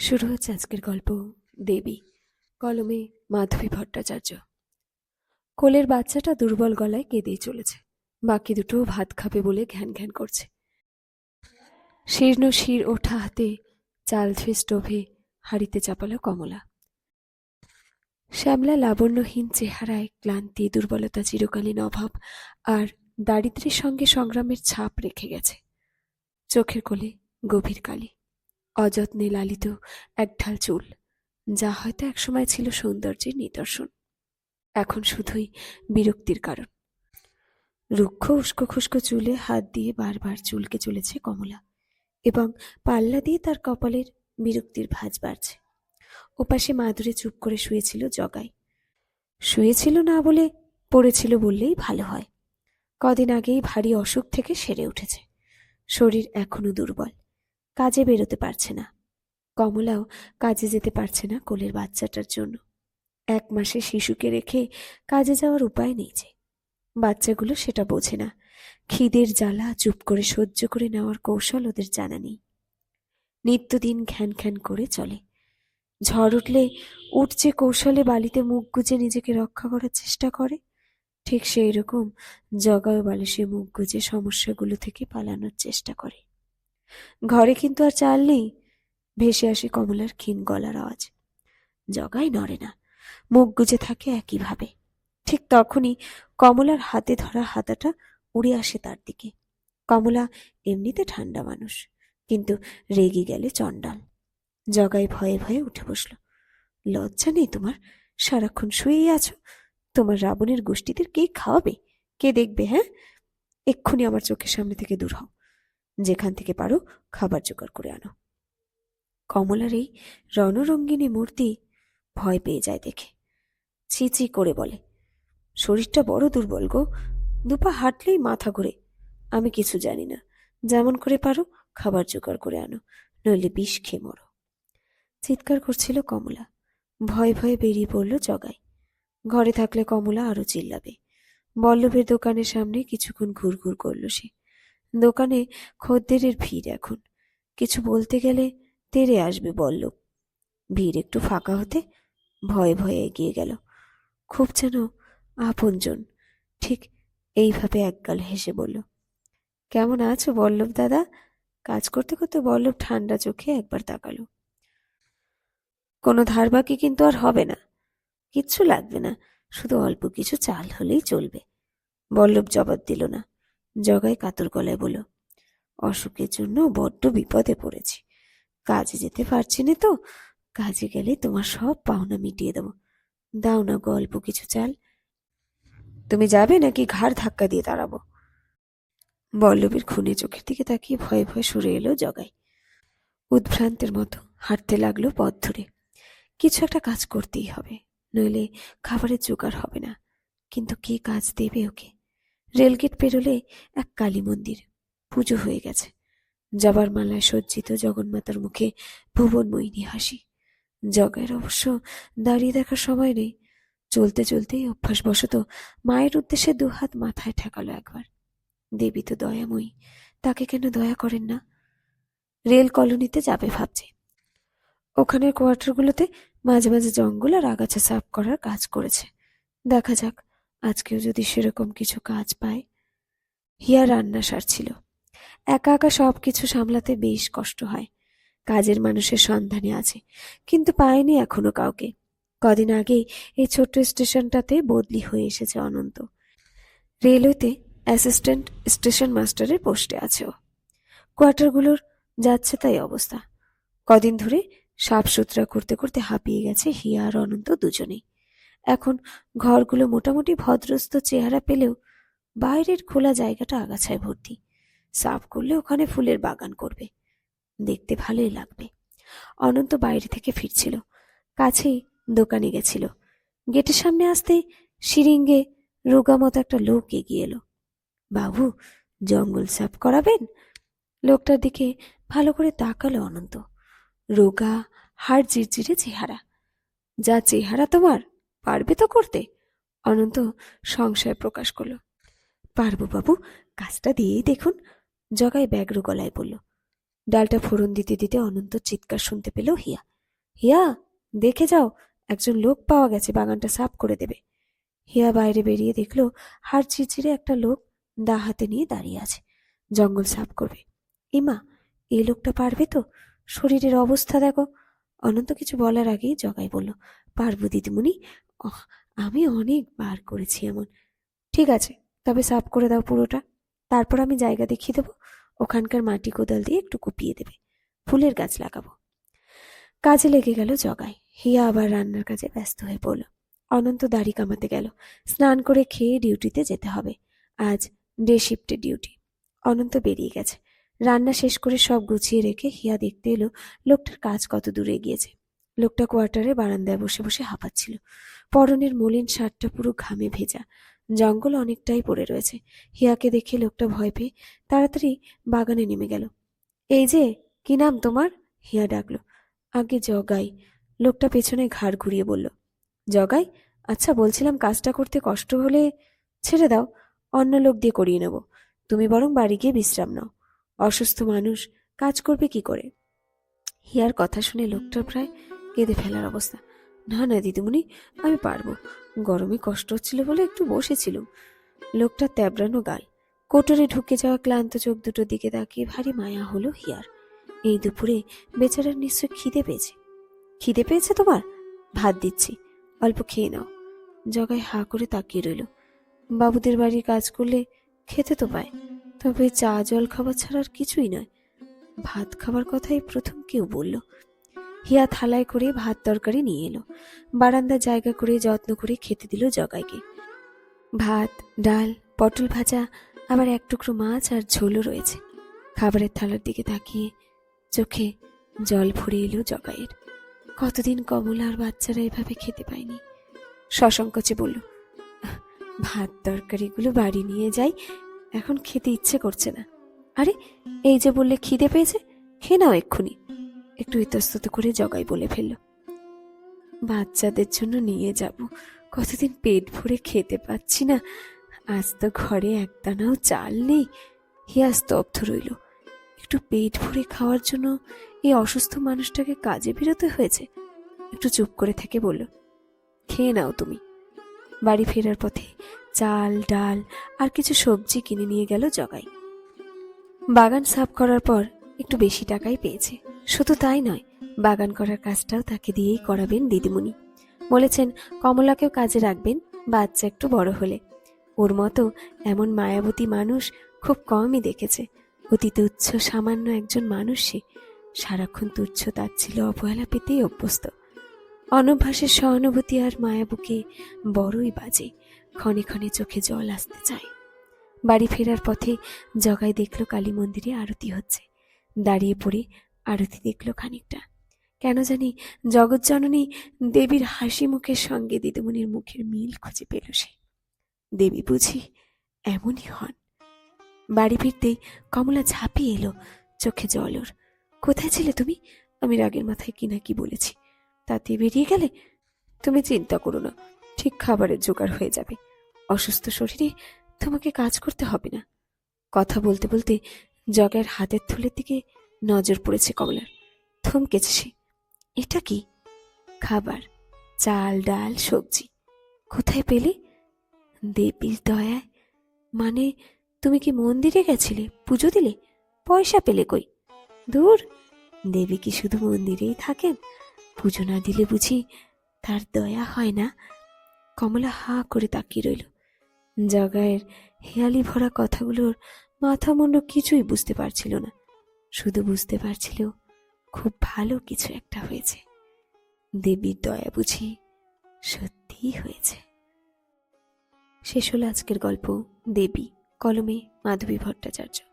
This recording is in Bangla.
শুরু হচ্ছে আজকের গল্প দেবী, কলমে মাধবী ভট্টাচার্য। কোলের বাচ্চাটা দুর্বল গলায় কেঁদেই চলেছে। বাকি দুটো ভাত খাবে বলে ঘ্যান ঘ্যান করছে। শীর্ণ শির ওঠা হাতে চাল ধুয়ে স্টোভে হাড়িতে চাপালো কমলা। শ্যামলা লাবণ্যহীন চেহারায় ক্লান্তি, দুর্বলতা, চিরকালীন অভাব আর দারিদ্র্যের সঙ্গে সংগ্রামের ছাপ রেখে গেছে। চোখের কোলে গভীর কালি। অযত্নে লালিত এক ঢাল চুল, যা হয়তো একসময় ছিল সৌন্দর্যের নিদর্শন। এখন শুধুই বিরক্তির কারণ। রুক্ষ উস্কো খুস্কো চুলে হাত দিয়ে বারবার চুলকে চলেছে কমলা, এবং পাল্লা দিয়ে তার কপালের বিরক্তির ভাঁজ বাড়ছে। ওপাশে মাদুরে চুপ করে শুয়েছিল জগাই। শুয়েছিল না বলে পড়েছিল বললেই ভালো হয়। কদিন আগেই ভারী অসুখ থেকে সেরে উঠেছে। শরীর এখনও দুর্বল। কাজে বেরোতে পারছে না। কমলাও কাজে যেতে পারছে না কোলের বাচ্চাটার জন্য। এক মাসে শিশুকে রেখে কাজে যাওয়ার উপায় নেই যে। বাচ্চাগুলো সেটা বোঝে না। খিদের জ্বালা চুপ করে সহ্য করে নেওয়ার কৌশল ওদের জানা নেই। নিত্যদিন ঘ্যান ঘ্যান করে চলে। ঝড় উঠলে উঠছে কৌশলে বালিতে মুখ গুজে নিজেকে রক্ষা করার চেষ্টা করে, ঠিক সেই রকম জগায় বালিশে মুখ গুজে সমস্যাগুলো থেকে পালানোর চেষ্টা করে। ঘরে কিন্তু আর চাল নেই। ভেসে আসে কমলার ক্ষীণ গলার আওয়াজ। জগাই নড়ে না, মুখ গুজে থাকে একইভাবে। ঠিক তখনই কমলার হাতে ধরা হাতাটা উড়ে আসে তার দিকে। কমলা এমনিতে ঠান্ডা মানুষ, কিন্তু রেগে গেলে চণ্ডাল। জগাই ভয়ে ভয়ে উঠে বসল। লজ্জা নেই তোমার, সারাক্ষণ শুয়েই আছো? তোমার রাবণের গোষ্ঠীদের কে খাওয়াবে? কে দেখবে হ্যাঁ? এক্ষুনি আমার চোখের সামনে থেকে দূর হও। যেখান থেকে পারো খাবার জোগাড় করে আনো। কমলার এই রণরঙ্গিনী মূর্তি ভয় পেয়ে যায় দেখে। ছি ছি করে বলে, শরীরটা বড় দুর্বল গো। দুপা হাঁটলেই মাথা ঘুরে। আমি কিছু জানি না। যেমন করে পারো খাবার জোগাড় করে আনো, নইলে বিষ খেয়ে মরো। চিৎকার করছিল কমলা। ভয়ে ভয়ে বেরিয়ে পড়ল জগাই ঘরে থাকলে কমলা আরও চিল্লাবে। বল্লভের দোকানের সামনে কিছুক্ষণ ঘুরঘুর করল সে। দোকানে খদ্দেরের ভিড় এখন। কিছু বলতে গেলে তেরে আসবে বল্লভ ভিড় একটু ফাঁকা হতে ভয়ে ভয়ে এগিয়ে গেল। খুব যেন আপনজন। ঠিক এইভাবে একগাল হেসে বলল, কেমন আছো বল্লভ দাদা? কাজ করতে করতে বল্লভ ঠান্ডা চোখে একবার তাকালো। কোনো ধার বাকি কিন্তু আর হবে না। কিচ্ছু লাগবে না। শুধু অল্প কিছু চাল হলেই চলবে। বল্লভ জবাব দিল না। জগাই কাতর গলায় বলল, অসুখের জন্য বড্ড বিপদে পড়েছি। কাজে যেতে পারছি না তো। কাজে গেলে তোমার সব পাওনা মিটিয়ে দেবো। দাও না গল্প কিছু চাল। তুমি যাবে নাকি ঘাড় ধাক্কা দিয়ে দাঁড়াবো? বল্লভীর খুনে চোখের দিকে তাকিয়ে ভয়ে ভয়ে সরে এলো জগাই। উদ্ভ্রান্তের মতো হাঁটতে লাগল পথ ধরে। কিছু একটা কাজ করতেই হবে, নইলে খাবারের জোগাড় হবে না। কিন্তু কে কাজ দেবে ওকে? রেলগেট পেরোলে এক কালী মন্দির। পুজো হয়ে গেছে। জবার মালায় সজ্জিত জগন্মাতার মুখে ভুবনময়িনী হাসি। জগায়ের অবশ্য দাঁড়িয়ে দেখার সময় নেই। চলতে চলতেই অভ্যাসবশত মায়ের উদ্দেশ্যে দুহাত মাথায় ঠেকালো একবার। দেবী তো দয়াময়ী, তাকে কেন দয়া করেন না? রেল কলোনিতে যাবে ভাবছে। ওখানের কোয়ার্টারগুলোতে মাঝে মাঝে জঙ্গল আর আগাছা সাফ করার কাজ করেছে। দেখা যাক আজকেও যদি সেরকম কিছু কাজ পায় হিয়া রান্না সারছিল। একা একা সব কিছু সামলাতে বেশ কষ্ট হয়। কাজের মানুষের সন্ধানে আছে, কিন্তু পায়নি এখনও কাউকে। কদিন আগেই এই ছোট্ট স্টেশনটাতে বদলি হয়ে এসেছে অনন্ত। রেলওয়েতে অ্যাসিস্ট্যান্ট স্টেশন মাস্টারের পোস্টে আছে ও। কোয়ার্টারগুলোর যাচ্ছে তাই অবস্থা। কদিন ধরে সাফ সুতরা করতে করতে হাঁপিয়ে গেছে হিয়া আর অনন্ত দুজনেই। এখন ঘরগুলো মোটামুটি ভদ্রস্থ চেহারা পেলেও বাইরের খোলা জায়গাটা আগাছায় ভর্তি। সাফ করলে ওখানে ফুলের বাগান করবে। দেখতে ভালোই লাগবে। অনন্ত বাইরে থেকে ফিরছিল। কাছেই দোকানে গেছিল। গেটের সামনে আসতে সিরিঙ্গে রোগা মতো একটা লোক এগিয়ে এলো। বাবু, জঙ্গল সাফ করাবেন? লোকটার দিকে ভালো করে তাকালো অনন্ত। রোগা, হাড় জিরজিরে চেহারা। যা চেহারা তোমার পারবে তো করতে? অনন্ত সংশয় প্রকাশ করল। পারব বাবু, কাজটা দিয়েই দেখুন। জগাই ব্যাগ্র গলায় বলল। ডালটা ফোড়ন দিতে দিতে অনন্ত চিৎকার শুনতে পেল হিয়া। হিয়া, দেখে যাও, একজন লোক পাওয়া গেছে, বাগানটা সাফ করে দেবে। হিয়া বাইরে বেরিয়ে দেখল, হাড় চিরচিরে একটা লোক দা হাতে নিয়ে দাঁড়িয়ে আছে। জঙ্গল সাফ করবে। ইমা এই লোকটা পারবে তো? শরীরের অবস্থা দেখো। অনন্ত কিছু বলার আগেই জগাই বলল, পারব দিদিমণি আমি অনেকবার করেছি এমন। ঠিক আছে, তবে সাফ করে দাও পুরোটা। তারপর আমি জায়গা দেখিয়ে দেবো, ওখানকার মাটি কোদাল দিয়ে একটু কুপিয়ে দেবে। ফুলের গাছ লাগাবো। কাজে লেগে গেল জগাই। হিয়া আবার রান্নার কাজে ব্যস্ত হয়ে পড়ল। অনন্ত দাড়ি কামাতে গেল। স্নান করে খেয়ে ডিউটিতে যেতে হবে। আজ ডে শিফটে ডিউটি। অনন্ত বেরিয়ে গেছে। রান্না শেষ করে সব গুছিয়ে রেখে হিয়া দেখতে এলো, লোকটার কাজ কত দূরে এগিয়েছে। লোকটা কোয়ার্টারে বারান্দায় বসে বসে হাঁপাচ্ছিল। পরনের মলিন শার্টটা পুরো ঘামে ভেজা। জঙ্গল অনেকটাই পড়ে রয়েছে। হিয়াকে দেখে লোকটা ভয় পেয়ে তাড়াতাড়ি বাগানে নেমে গেল। এই যে, কি নাম তোমার? হিয়া ডাকলো। আগে জগাই। লোকটা পেছনে ঘাড় ঘুরিয়ে বলল, জগাই আচ্ছা বলছিলাম কাজটা করতে কষ্ট হলে ছেড়ে দাও, অন্য লোক দিয়ে করিয়ে নেব। তুমি বরং বাড়ি গিয়ে বিশ্রাম নাও। অসুস্থ মানুষ, কাজ করবে কি করে? হিয়ার কথা শুনে লোকটা প্রায় কেঁদে ফেলার অবস্থা। না না, দিদিমণি, আমি পারব। গরমে কষ্ট হচ্ছিল বলে একটু বসেছিলুম। লোকটা ত্যাবড়ানো গাল। কোটরে ঢুকে যাওয়া ক্লান্ত চোখ দুটোর দিকে তাকিয়ে ভারী মায়া হলো হিয়ার। এই দুপুরে বেচারার নিশ্চয় খিদে পেয়েছে। খিদে পেয়েছে তোমার? ভাত দিচ্ছি। অল্প খেয়ে নাও। জগায় হা করে তাকিয়ে রইল। বাবুদের বাড়ির কাজ করলে খেতে তো পায়। তবে চা, জল খাবার ছাড়া আর কিছুই নয়। ভাত খাবার কথাই প্রথম কেউ বলল। হিয়া থালায় করে ভাত তরকারি নিয়ে এলো। বারান্দা জায়গা করে যত্ন করে খেতে দিল জগাইকে। ভাত, ডাল, পটল ভাজা, আবার এক টুকরো মাছ আর ঝোলও রয়েছে। খাবারের থালার দিকে তাকিয়ে চোখে জল ভরে এলো জগাইয়ের। কতদিন কমলা আর বাচ্চারা এভাবে খেতে পায়নি। সসংকোচে বলল ভাত তরকারিগুলো বাড়ি নিয়ে যাই, এখন খেতে ইচ্ছে করছে না। আরে, এই যে বললে খিদে পেয়েছে, খেয়ে নাও এক্ষুনি। একটু ইতস্তত করে জগাই বলে ফেলল। বাচ্চাদের জন্য নিয়ে যাব। কতদিন পেট ভরে খেতে পাচ্ছি না। আজ তো ঘরে একদানাও চাল নেই। হিয়া স্তব্ধ রইল। একটু পেট ভরে খাওয়ার জন্য এই অসুস্থ মানুষটাকে কাজে বেরোতে হয়েছে। একটু চুপ করে থেকে বলল, খেয়ে নাও তুমি। বাড়ি ফেরার পথে চাল, ডাল আর কিছু সবজি কিনে নিয়ে গেল জগাই। বাগান সাফ করার পর একটু বেশি টাকাই পেয়েছে। শুধু তাই নয়, বাগান করার কাজটাও তাকে দিয়েই করাবেন দিদিমণি। বলেছেন, কমলাকেও কাজে রাখবেন, বাচ্চা একটু বড় হলে। ওর মতো এমন মায়াবতী মানুষ খুব কমই দেখেছে। অতি তুচ্ছ সামান্য একজন মানুষ সে সারাক্ষণ তুচ্ছ তাচ্ছিল অবহেলা পেতেই অভ্যস্ত। অনভ্যাসের সহানুভূতি আর মায়াবুকে বড়ই বাজে, ক্ষণে ক্ষণে চোখে জল আসতে চায়। বাড়ি ফেরার পথে জগাই দেখল কালী মন্দিরে আরতি হচ্ছে। দাঁড়িয়ে পড়ে আরতি দেখল খানিকটা। কেন জানি জগৎজননী দেবীর হাসি মুখের সঙ্গে দিদিমণির মুখের মিল খুঁজে পেল সে। দেবী বুঝি এমনই হন। বাড়ি ফিরতেই কমলা ঝাঁপিয়ে এলো, চোখে জল ওর। কোথায় ছিলে তুমি? আমি রাগের মাথায় কি না কি বলেছি। তাতে বেরিয়ে গেলে? তুমি চিন্তা করো না, ঠিক খাবারের জোগাড় হয়ে যাবে। অসুস্থ শরীরে তোমাকে কাজ করতে হবে না। কথা বলতে বলতে জগের হাতের থুলের দিকে নজর পড়েছে কমলার। থমকেছে। সে এটা কি? খাবার, চাল, ডাল, সবজি। কোথায় পেলে? দেবীর দয়ায়। মানে তুমি কি মন্দিরে গেছিলে? পুজো দিলে? পয়সা পেলে কই? দূর, দেবী কি শুধু মন্দিরেই থাকেন? পুজো না দিলে বুঝি তার দয়া হয় না? কমলা হা করে তাকিয়ে রইল। জগায়ের হেয়ালি ভরা কথাগুলোর মাথা মুন্ড কিছুই বুঝতে পারছিল না। শুধু বুঝতে পারছিল খুব ভালো কিছু একটা হয়েছে। দেবীর দয়া বুঝি সত্যি হয়েছে। শেষ হল আজকের গল্প দেবী, কলমে মাধবী ভট্টাচার্য।